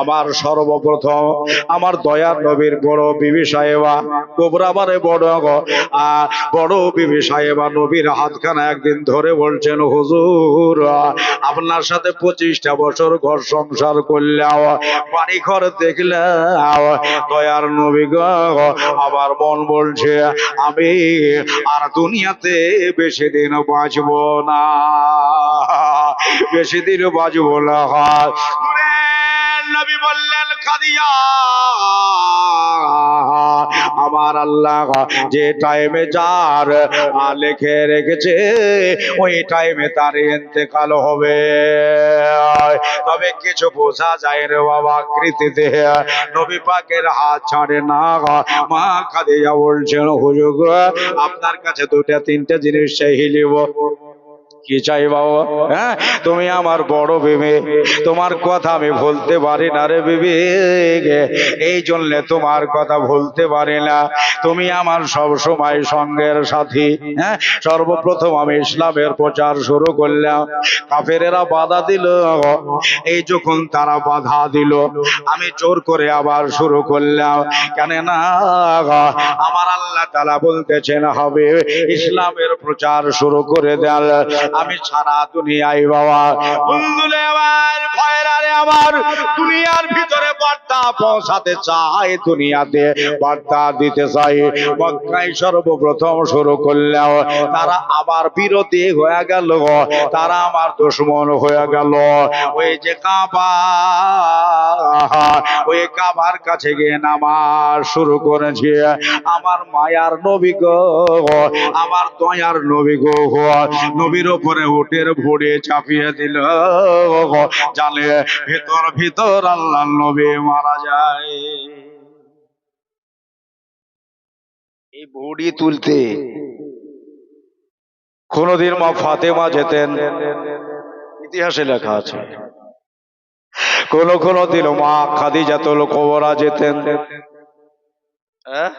আমার সর্বপ্রথম, আমার দয়ার নবীর বড় বিবি সাহেবা কোবরাবারে বড় বড় বিবি সাহেবা নবীর হাতখানা একদিন ধরে বলছেন, হুজুর, আপনার সাথে পঁচিশটা বছর ঘর সংসার করলাম বাড়ি ঘর দেখলাম, দয়ার নবী গো, আমার মন বলছে, আমি আর দুনিয়াতে বেশি দিন বাঁচব না, বেশি দিন বাঁচব না নূরের নবী বললেন খাদিয়া আমার আল্লাহ যে টাইমে যার রেখেছে, ওই টাইমে তার হবে। তবে কিছু বোঝা যায় রে বাবা, কৃতিতে নবী পাকের হাত ছাড়ে না। মা খাদিজা বলছেন, হুজুর, আপনার কাছে দুটা তিনটা জিনিস চাইলিব কি চাই বাবা? হ্যাঁ? তুমি আমার বড় বিবে। তোমার কথা আমি ভুলতে পারি না রে বিবে। এই জন্য তোমার কথা ভুলতে পারি না। তুমি আমার সব সময় সঙ্গের সাথী। হ্যাঁ? সর্বপ্রথম আমি ইসলামের প্রচার শুরু করলাম। কাফেরেরা বাধা দিল। এই যখন তারা বাধা দিল, আমি জোর করে আবার শুরু করলাম। কেন না আমার আল্লাহ তালা বলতেছেন, হবে। ইসলামের প্রচার শুরু করে দেন আমি সারা দুনিয়ায় বাবা। আমার দুনিয়ার ভিতরে বার্তা পৌঁছাতে চাই, দুনিয়াতে বার্তা দিতে চাই। মক্কায় সর্বপ্রথম শুরু করলেও তারা আবার হয়ে গেল, তারা আমার দুশ্মন হয়ে গেল। ওই যে কাবা, ওই কাবার কাছে গিয়ে নামাজ শুরু করেছে। আমার মায়ার নবী গো। আমার দয়ার নবী গো। নবীর উপরে উটের ভরে চাপিয়ে দিল। জানে ভিতর ভিতর আল্লাহ নবী মারা যায়। এই ভুড়ি তুলতে কোনদিন মা ফাতেমা যেতেন। ইতিহাসে লেখা আছে। কোন কোন দিন মা খাদিজাতুল কোবরা যেতেন। হ্যাঁ?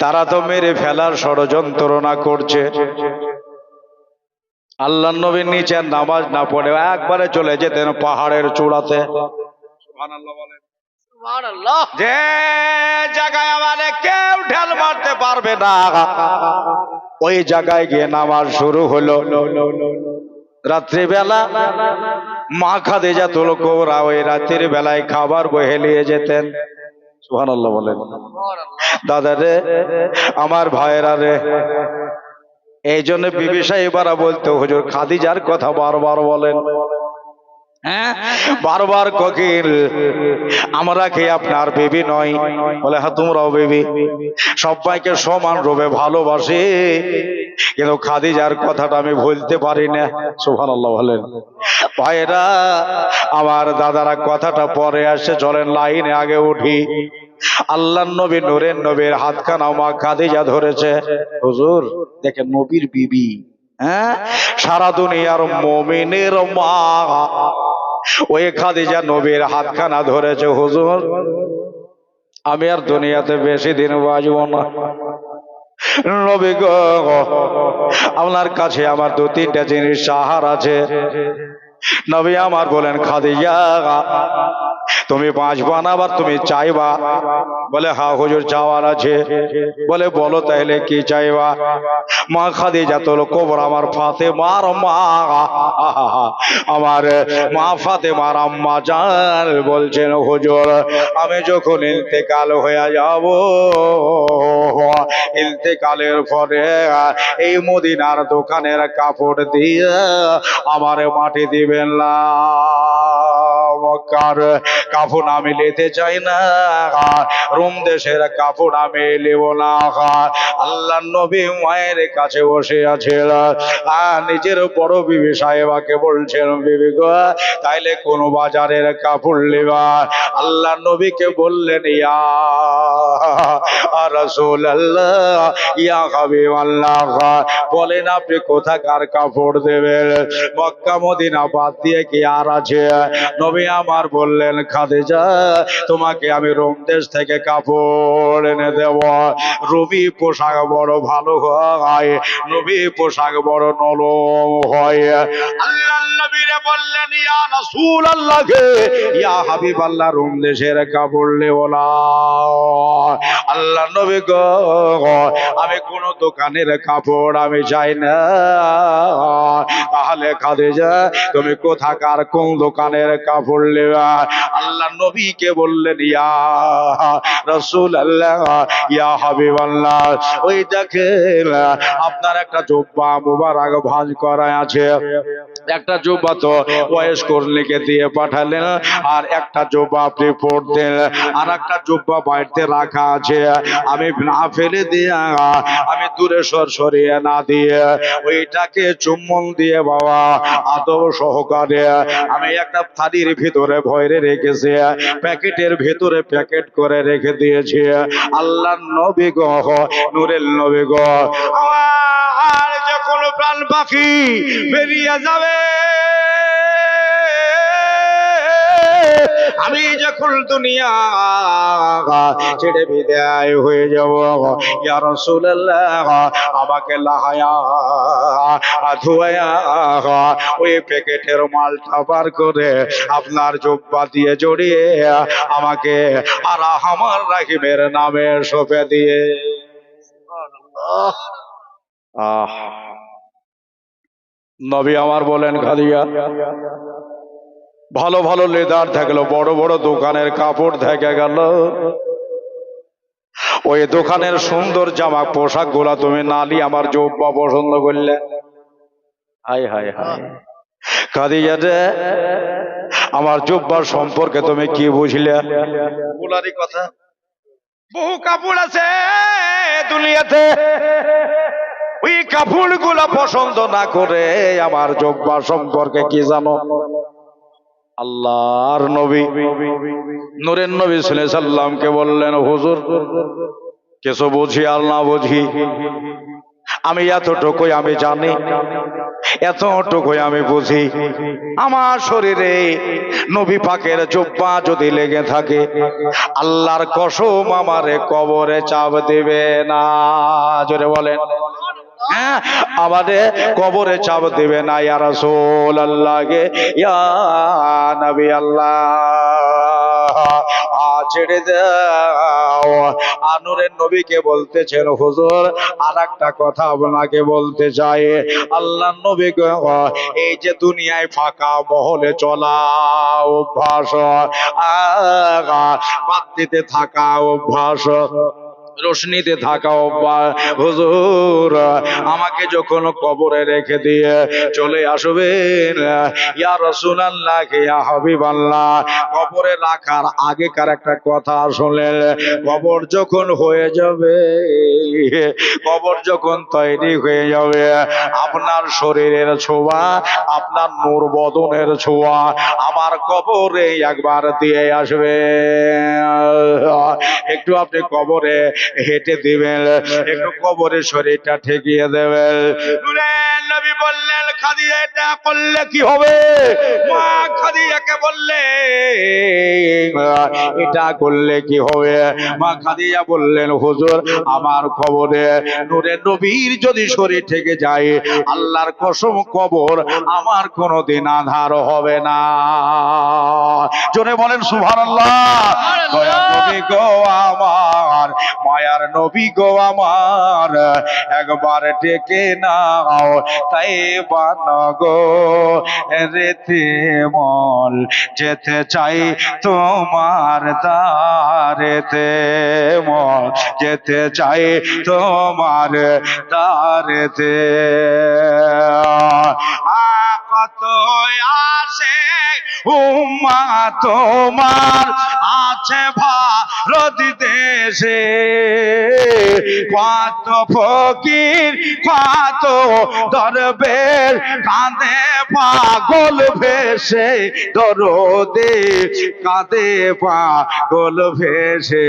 তারা তো মেরে ফেলার ষড়যন্ত্রণা করছে। আল্লাহ নবীর নিচে নামাজ না পড়ে একবারে চলে যেতেন পাহাড়ের চূড়াতে। যে জায়গায় আমাদের কেউ ঢাল মারতে পারবে না। ওই জায়গায় গিয়ে নামাজ শুরু হলো। রাত্রিবেলা মা খাদে যা তোল কোরা ওই রাত্রির বেলায় খাবার বহে নিয়ে যেতেন। সুহান বলেন। দাদা রে আমার ভাইয়েরা রে এই জন্য বিবি সাহেবারা বলতো হুজুর খাদিজার কথা বারবার বলেন। হ্যাঁ? বারবার ককিল আমরা কি আপনার বেবি নয় বলে হ্যাঁ তোমরাও বেবি। সবাইকে সমান রূপে ভালোবাসি। কিন্তু খাদিজার কথাটা আমি ভুলতে পারি না সুহান আল্লাহ বলেন। ভাইরা আমার দাদারা কথাটা পরে আসে, চলেন লাইনে আগে উঠি। আল্লাহ নবী নূরের নবীর হাতখানা মা খাদিজা ধরেছে। হুজুর, দেখেন নবীর বিবি হ্যাঁ? সারা দুনিয়ার মমিনের মা। ওই খাদিজা নবীর হাতখানা ধরেছে, হুজুর। আমি আর দুনিয়াতে বেশি দিন বাজবো না। নবী গো। আপনার কাছে আমার দু তিনটা জিনিস সাহার আছে। নবী আমার বলেন খাদিজা তুমি বাঁচবা না আবার তুমি চাইবা? বলে হা হুজুর চাওয়ার আছে। বলে, বলো তাইলে কি চাইবা? মা খাদিজা তোর কবর আমার ফাতে মার মা। আমার, মা ফাতে মার আম্মা জান বলছেন, হুজুর, আমি যখন ইন্তেকাল হয়ে যাব, ইন্তেকালের পরে এই মদিনার দোকানের কাপড় দিয়ে আমার মাটি দিবেন না। মক্কার কাপড় আমি নিতে চাই না রোম দেশের কাপড় আমি নেব না আল্লাহ নবী মায়ের কাছে বসে আছে নিজের বড় বিবি সাহেবাকে বলছেন, বিবি তাইলে কোন বাজারের কাপড় নেবা আল্লাহ নবীকে বললেন, ইয়া রসুল আল্লাহ ইয়া হাবিব আল্লাহ বলেন, আপনি কোথাকার কাপড় দেবেন? মক্কা, মদিনা বাদ দিয়ে কি আর আছে? নবী আমার বললেন, খাদিজা, তোমাকে আমি রোম দেশ থেকে কাপড় এনে দেব। রবি পোশাক বড় ভালো হয় নবী পোশাক বড় নরম হয়। আল্লাহ নবীরে বললেন, ইয়া রাসূল আল্লাহকে ইয়া হাবিব আল্লাহ রোম দেশের কাপড় লেওলা আল্লাহ নবী গো, আমি কোন দোকানের কাপড় আমি চাই না। তাহলে খাদিজা, তুমি কোথাকার, কোন দোকানের কাপড় লেবা আল্লাহ নবীকে বললেন, ইয়া রসুল আল্লাহ ইয়া হাবিব আল্লাহ ওই দেখেন, আপনার একটা জব্বা মুবারক ভাঁজ করা আছে। একটা জব্বা তো বয়স কর্মীকে দিয়ে পাঠালেন, আর একটা জব্বা আপনি পড়তেন, আর একটা জব্বা বাড়িতে রাখা আছে। আমি না ফেলে দিয়ে, আমি দূরে সর সরিয়ে না দিয়ে, ওইটাকে চুম্বন দিয়ে বাবা, আদব সহকারে আমি একটা থালির ভিতরে ভয়রে রেখেছে, প্যাকেটের ভেতরে প্যাকেট করে রেখে দিয়েছে। আল্লাহ নবী গো নুরেল নবী গ। আর যখন প্রাণ পাখি বেরিয়ে যাবে আমি যখন দুনিয়া ছেড়ে বিদায় হয়ে যাব ইয়া রাসূলুল্লাহ আমাকে লাহায়া ধুয়া ওই প্যাকেটের মালটা বার করে আপনার জব্বা দিয়ে জড়িয়ে আমাকে আর আমার রাহিমের নামে সপে দিয়ে। আহ নবী আমার বলেন খাদিয়া ভালো ভালো লেদার থাকল বড় বড় দোকানের কাপড় থেকে গেল। ওই দোকানের সুন্দর জামা পোশাকগুলা তুমি নালি আমার জব্বা পছন্দ করলে। Hi hi hi. রে আমার জব্বার সম্পর্কে তুমি কি বুঝলে? কথা। বহু কাপড় আছে দুনিয়াতে। ওই কাপড়গুলা পছন্দ না করে আমার জব্বা সম্পর্কে কি জানো? আল্লাহর নবী। নূরের নবী সাল্লামকে বললেন, হুজুর, কিছু বুঝি আর না বুঝি? আমি এতটুকুই আমি জানি, এতটুকুই আমি বুঝি। আমার শরীরে নবী পাকের জব্বা যদি লেগে থাকে, আল্লাহর কসম আমারে কবরে চাপ দেবে না। জোরে বলেন। হ্যাঁ আমাদের কবরে চাপ দেবে না, ইয়া রাসূল আল্লাহকে ইয়া আল্লাহ আ ছেড়ে দাও। আনুরের নবীকে বলতেছেন, হুজুর আর একটা কথা আপনাকে বলতে চাই। আল্লাহ নবী এই যে দুনিয়ায় ফাঁকা মহলে চলা অভ্যাস বাদ দিতে থাকা অভ্যাস রোশনিতে থাকা হুজুর আমাকে যখন কবরে রেখে দিয়ে চলে আসবেন ইয়া রাসূলুল্লাহ ইয়া হাবিবাল্লাহ কবরে রাখার আগেকার একটা কথা শুনলেন কবর যখন হয়ে যাবে কবর যখন তৈরি হয়ে যাবে আপনার শরীরের ছোঁয়া আপনার নূর বদনের ছোঁয়া আমার কবরে একবার দিয়ে আসবে একটু আপনি কবরে হেঁটে দিবেন একটু কবরে শরীরটা ঠেকিয়ে দেবেন। নবী বললেন খাদিজা এটা করলে কি হবে? মা খাদিজাকে বললে এটা করলে কি হবে? মা খাদিজা বললেন হুজুর আমার খবরে নূরের নবীর যদি শরীর থেকে যায় আল্লাহর কসম কবর আমার কোনোদিন আধার হবে না। জোরে বলেন সুবহানাল্লাহ। আল্লাহ গো আমার মায়ার নবী গো আমার, একবার ডেকে নাও তাই বান গো। রেতে মল যেতে চাই তোমার দারেতে মল যেতে চাই তোমার দারেতে কত আসে উম্মা তোমার আছে ভারত দেশে কত ফকির কত দরবের কাঁদে পাগল ভেসে দরদে কাঁদে পাগল ভেসে।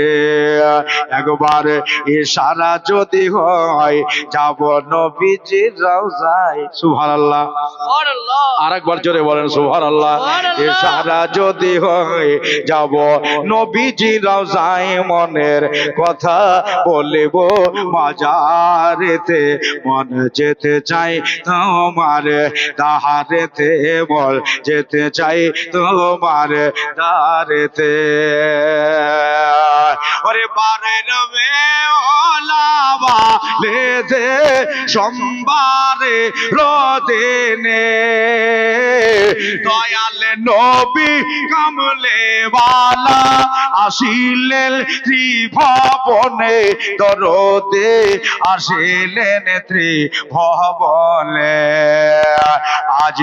একবার ইশারা যদি হয় যাব নবীজির রওজায়। সুবহানাল্লাহ। আরেকবার জোরে বলেন সুবহানাল্লাহ। ইশারা যদি হয় যাব নবীজি রওজায়। মনের কথা বলিব মাজারেতে মন যেতে চাই তোমার দাহারেতে বল, যেতে চাই তোমার দারেতে ওরে বারের মেলাবা লেদে সোমবারে রোদেনে। দয়াল নবী কামলে বালা আসিলেন ত্রিভবনে, দরদে আসিলেন ত্রিভবনে। আজ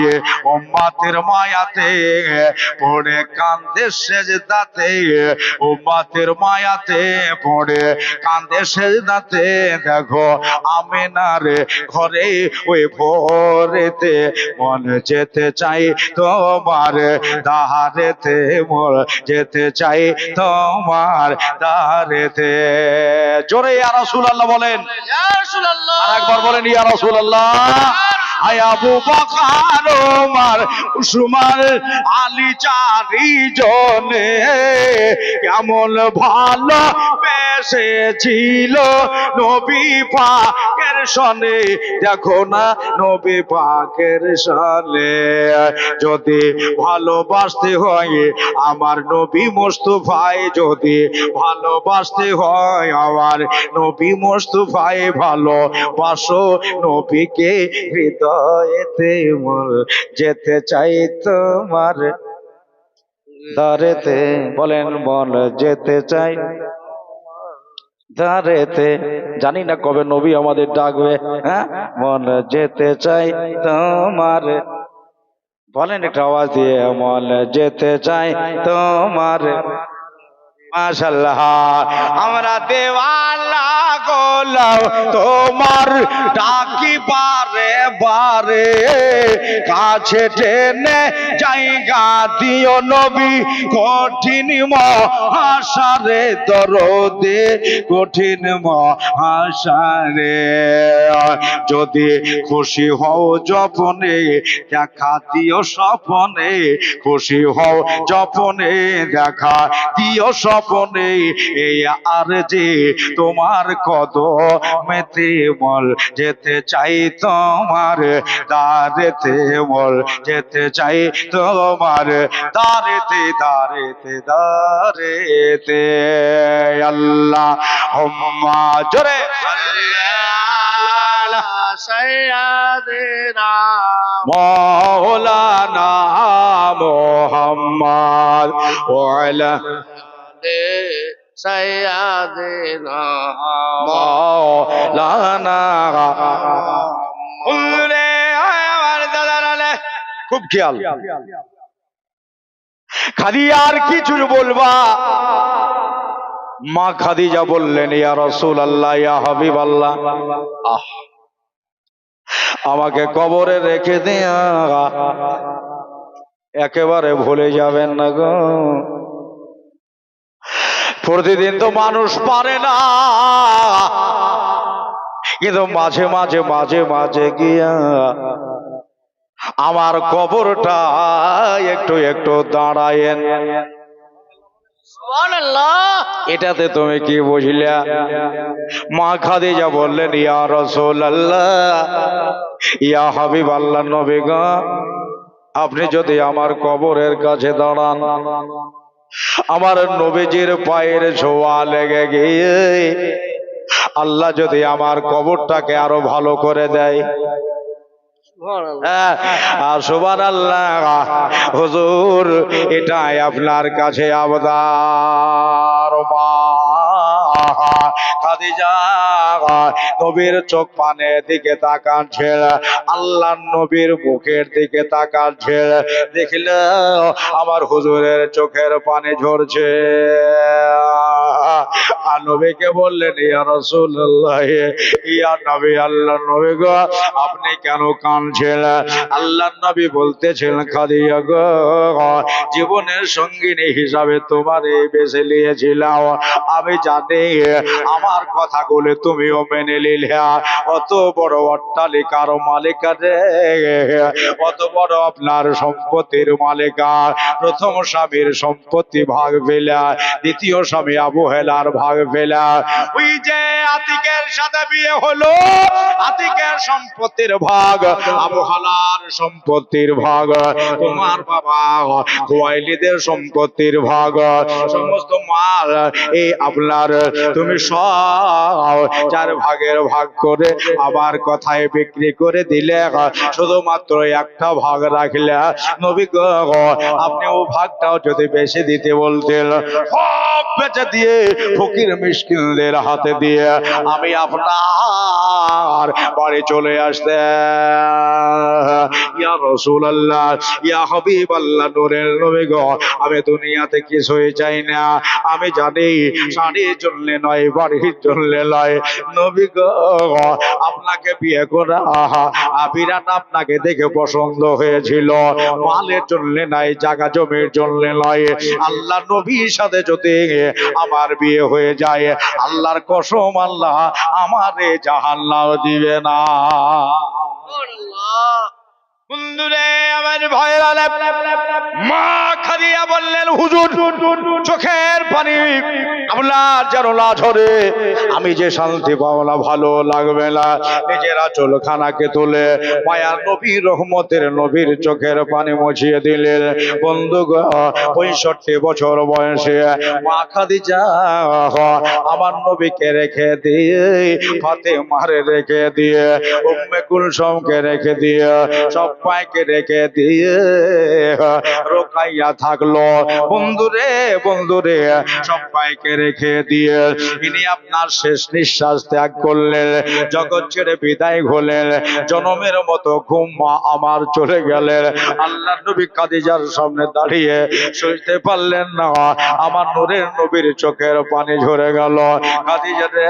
উম্মাতের মায়াতে পড়ে কান্দে সেজদাতে উম্মাতের মায়াতে পড়ে কান্দে সেজদাতে। দেখো আমেনার ঘরে ওই ভোরেতে মন যেতে চাই তোমার দাহারেতে মন যেতে চাই তোমার দাহারেতে। জোরে ইয়া রাসূলুল্লাহ বলেন। আর একবার বলেন ইয়া রাসূলুল্লাহ। আয় আবু বকর ওমর উসমান, আলী চারি জনে কেমন ভালো বেসেছিল নবী পাকের সনে। দেখো না নবী পাকের সনে। যদি ভালোবাসতে হয় আমার নবী মোস্তফায়, যদি ভালোবাসতে হয় আমার নবী মোস্তফায়, ভালোবাসো নবীকে হৃদয়েতে মোর যেতে চাই তোমার দারেতে বলেন বল যেতে চাই দারেতে জানি না কবে নবী আমাদের ডাকবে হ্যাঁ? মন যেতে চাই তোমার। বলেন একটা আওয়াজ দিয়ে মন যেতে চাই তোমার। মাশাল্লাহ আমরা দেওয়ালা গোলাম তোমার ডাকি বারে বারে, কাছে টেনে জায়গা দিও নবী, কঠিন মহাসারে দরদে, কঠিন মহাসারে যদি খুশি হও যপনে, দেখা দিও স্বপনে, খুশি হও যপনে, দেখা দিও স্বপনে এই আর যে তোমার কদমেতে মল যেতে চাই তোমার দারেতে মল যেতে চাই তোমার দারেতে দারেতে দারেতে আল্লাহ হম্মা জোরে। মৌলানা মোহাম্মদ ওয়ালা মৌলানা খুব খেয়াল। খালি আর কিছু বলবা। মা খাদিজা বললেন, ইয়া রসুল আল্লাহ ইয়া হাবিব আল্লাহ আহ, আমাকে কবরে রেখে দেয়া। একেবারে ভুলে যাবেন না গো। প্রতিদিন তো মানুষ পারে না। কিন্তু মাঝে মাঝে মাঝে মাঝে গিয়া আমার কবরটা একটু একটু দাঁড়ায়েন। এটাতে তুমি কি বুঝলা? মা খাদিজা বললেন ইয়া রসুল আল্লাহ ইয়া হাবিব আল্লাহ নবী গো আপনি যদি আমার কবরের কাছে দাঁড়ান আমার নবীজির পায়ের ছোঁয়া লেগে গিয়ে আল্লাহ যদি আমার কবরটাকে আরও ভালো করে দেয়। হ্যাঁ, আর সুবান আল্লাহ হুজুর এটাই আপনার কাছে আবদার। নবীর চোখ পানে দিকে তাকান ছেড়ে আল্লাহ নবীর মুখের দিকে তাকান ছেড়ে দেখলে, আমার হুজুরের চোখের পানি ঝরছে। আর নবীকে বললেন, ইয়া রাসূলুল্লাহ, ইয়া নবী, আল্লাহ নবী গো, আপনি কেন কাঁদছেন? আল্লাহ নবী বলতেছিলেন খাদিজা গো, জীবনের সঙ্গিনী হিসাবে তোমার বেছে নিয়েছিলাম। আমি জানি আমার কথাগুলো তুমিও মেনে নিলে অত বড় অট্টালিকার মালিকা রে অত বড় আপনার সম্পত্তির মালিকা প্রথম স্বামীর সম্পত্তি ভাগ পেলা দ্বিতীয় স্বামী আবু হেলার ভাগ পেলা ওই যে আতিকের সাথে বিয়ে হলো, আতিকের সম্পত্তির ভাগ, আবু হালার সম্পত্তির ভাগ, তোমার বাবা খোয়াইলিদের সম্পত্তির ভাগ, সমস্ত মাল এই আপনার, তুমি সব চার ভাগের ভাগ করে আবার কথায় বিক্রি করে দিলে শুধুমাত্র একটা ভাগ রাখলে। নবী আপনি ও ভাগটাও যদি বেশি দিতে বলতেন, সব বেচে দিয়ে ফকির মিসকিনদের হাতে দিয়ে আমি আপনার বাড়ি চলে আসতে ইয়া রসুল আল্লাহ ইয়া হবিব আল্লাহ নূরের নবী আমি দুনিয়াতে কিছুই চাই না। আমি জানি শাড়ির জন্য নয়, বাড়ির জন্য নয় নবী আপনাকে বিয়ে করা আপনাকে দেখে পছন্দ হয়েছিল। মালের জন্য নাই জায়গা জমির জন্য নয় আল্লাহ নবীর সাথে যদি আমার বিয়ে হয়ে যায়, আল্লাহর কসম আল্লাহ আমারে জাহান্নাম দিবে না। বন্ধুরে, আমার ভয়ের মা বললেন, হুজুর, চোখের পানি আপনার যেন না ঝরে। আমি যে শান্তি পাওয়া ভালো লাগবে না। নিজের আচল খানাকে তুলে মায়ার নবীর রহমতের নবীর চোখের পানি মুছিয়ে দিলেন। বন্ধু পঁয়ষট্টি বছর বয়সে মা খাদিজা আমার নবীকে রেখে দিয়ে ফাতে মারে রেখে দিয়ে, উম্মে কুলসুমকে রেখে দিয়ে সব পাইকে রেখে দিয়ে রোকাইয়া থাকল। বন্ধুরে বন্ধুরে, সব পাইকে রেখে দিয়ে ইনি আপনার শেষ নিঃশ্বাস ত্যাগ করলেন, জগৎ ছেড়ে বিদায় হলেন, জনমের মতো ঘুম আমার চলে গেলেন। আল্লাহ নবী কাদিজার সামনে দাঁড়িয়ে সইতে পারলেন না, আমার নূরের নবীর চোখের পানি ঝরে গেল। কাদিজা রে,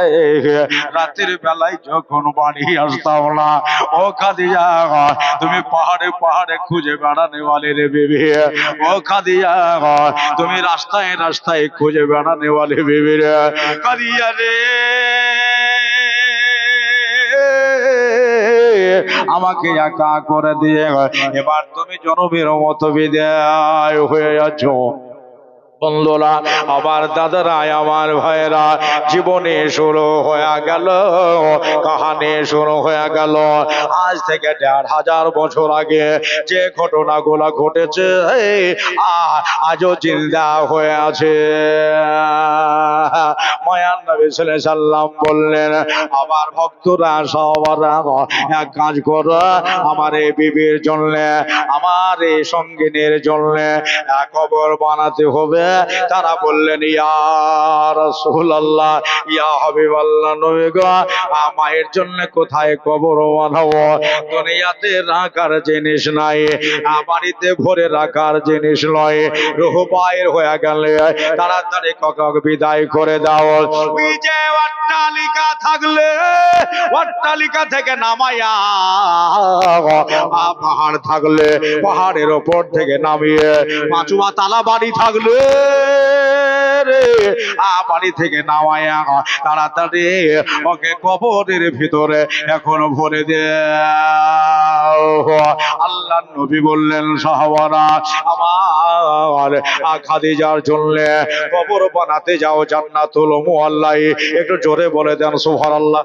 রাতের বেলায় যখন বাড়ি আসতাম না, ও কাদিজা, তুমি পাহাড়ে পাহাড়ে খুঁজে বেড়ানে वाले রে বেবি। ও কাদিয়া তুমি রাস্তায় রাস্তায় খুঁজে বেড়ানে বলে বেবে রে। আমাকে একা করে দিয়ে এবার তুমি জনমের মতো বিদায় হয়ে আছো বন্ধুরা, আমার দাদারা, আমার ভাইয়েরা, জীবনে শুরু হয়ে গেল, কাহানি শুরু হয়ে গেল। আজ থেকে দেড় হাজার বছর আগে যে ঘটনাগুলো ঘটেছে আজও জিন্দা হয়ে আছে। মায়ান নবী সাল্লাম বললেন আবার ভক্তরা, সবারা এক কাজ করো, আমার এই বিবির জন্য, আমার এই সঙ্গিনীর জন্য কবর বানাতে হবে। তারা বললেন, ইয়া ইয়া হাবিবাল্লাহ, নবী গো জন্য কোথায় কবর বানাবো? দুনিয়াতে রাখার জিনিস নাই, বাড়িতে ভরে রাখার জিনিস নয় রুহ বাইর হয়ে গেলে তাড়াতাড়ি কক বিদায় করে দাও। বিজে অট্টালিকা থাকলে, অট্টালিকা থেকে নামাইয়া পাহাড় থাকলে, পাহাড়ের ওপর থেকে নামিয়ে, পাঁচুয়া তালা বাড়ি থাকলে বাড়ি থেকে নামাইয়া তাড়াতাড়ি ওকে কবরের ভিতরে এখন ভরে দে। আল্লাহ নবী বললেন সাহাবারা আমার আ, খাদিজার জন্য কবর বানাতে যাও জান্নাতুল মুআল্লাই। একটু জোরে বলে দেন সুবহানাল্লাহ।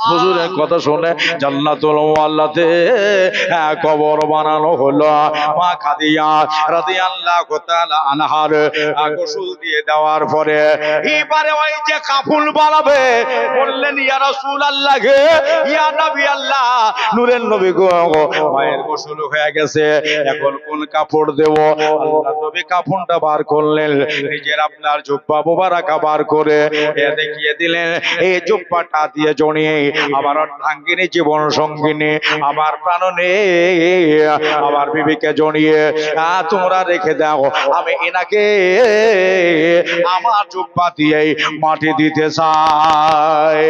হুজুরের কথা শুনে জান্নাতুল মুআল্লাতে হ্যাঁ, কবর বানানো হলো। মা খাদিজা রাদিয়াল্লাহু তাআলা আনহার গোসল দিয়ে দেওয়ার পরে এবারে ওই যে কাফুল বানাবে বললেন ইয়া রাসূলুল্লাহ গে ইয়া নবী আল্লাহ নূরের নবী গো মায়ের গোসল হয়ে গেছে এখন কোন কাপড় দেব? আল্লাহ নবী বার করলেন নিজের আপনার জুব্বা মোবারকা বার করে এ দেখিয়ে দিলেন এই জুব্বাটা দিয়ে জড়িয়ে আমার অর্ধাঙ্গিনী জীবন সঙ্গিনী, আমার প্রাণনে, আমার বিবিকে জড়িয়ে তোমরা রেখে দাও। আমি এনাকে আমার চুপ্পা দিয়ে মাটি দিতে চাই।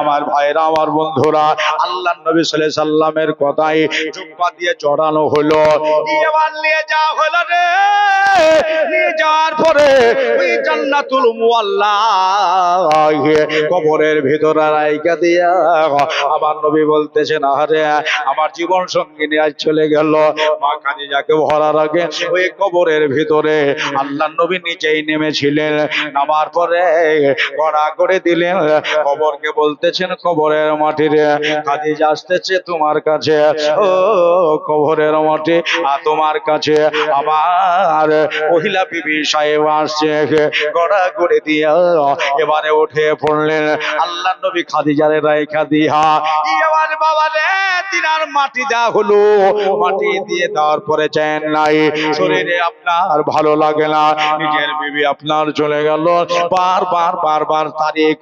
আমার ভাইরা, আমার বন্ধুরা, আল্লাহ নবী সাল্লাল্লাহু সাল্লামের কথাই চুপ্পা দিয়ে চড়ানো হলো। নিয়ে যাওয়া হলো রে। নিয়ে যাওয়ার পরে জান্নাতুল মুআল্লা কবরের ভিতরে রাইকা দিয়া আমার নবী বলতেছেন আরে আমার জীবন সঙ্গিনী আজ চলে গেল। মা খাদিজাকে ভরার আগে ওই কবরের ভিতরে। আল্লাহ নবী নিচেই নেমেছিলেন, নামার পরে গড়া করে দিলেন। কবরকে বলতেছেন, কবরের মাটিরে খাদিজা আসতেছে তোমার কাছে। ও কবরের মাটি, আ তোমার কাছে। আবার মহিলা বিবি সাহেব আসছে, গড়া করে দিয়া এবারে উঠে পড়লেন। আল্লাহ নবী খাদিজারে রাইখা দিয়া এবার বাবা রে, তিনার মাটি দেওয়া হলো, মাটি দিয়ে দেওয়ার পরে চেন নাই। শরীরে আপনার ভালো লাগে না, নিজের বিবি আপনার চলে গেল।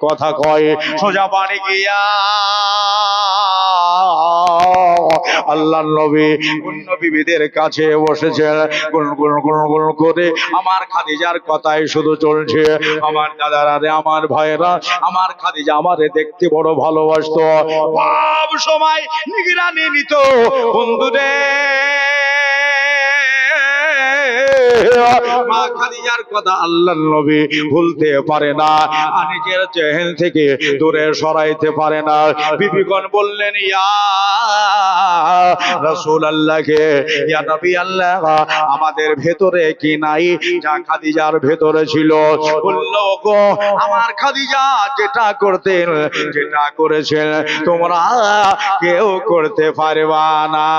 কথা কয়, সোজা বাড়ি গিয়া। আল্লাহ নবী অন্য বিবিদের কাছে করে। আমার খাদিজার কথাই শুধু চলছে। আমার দাদারা রে, আমার ভাইরা আমার খাদিজা আমারে দেখতে বড় ভালোবাসতো। সব সময় নিগরানি নিত। বন্ধুরে মা খাদিজার কথা আল্লাহর নবী ভুলতে পারে না নিজের থেকে দূরে সরাইতে পারে না। বিবিগণ বললেন, ইয়া রাসূল আল্লাহকে ইয়া নবী আল্লাহ আমাদের ভেতরে কি নাই যা খাদিজার ভেতরে ছিল? বলল গো আমার খাদিজা যেটা করতেন, যেটা করেছেন, তোমরা কেউ করতে পারবা না।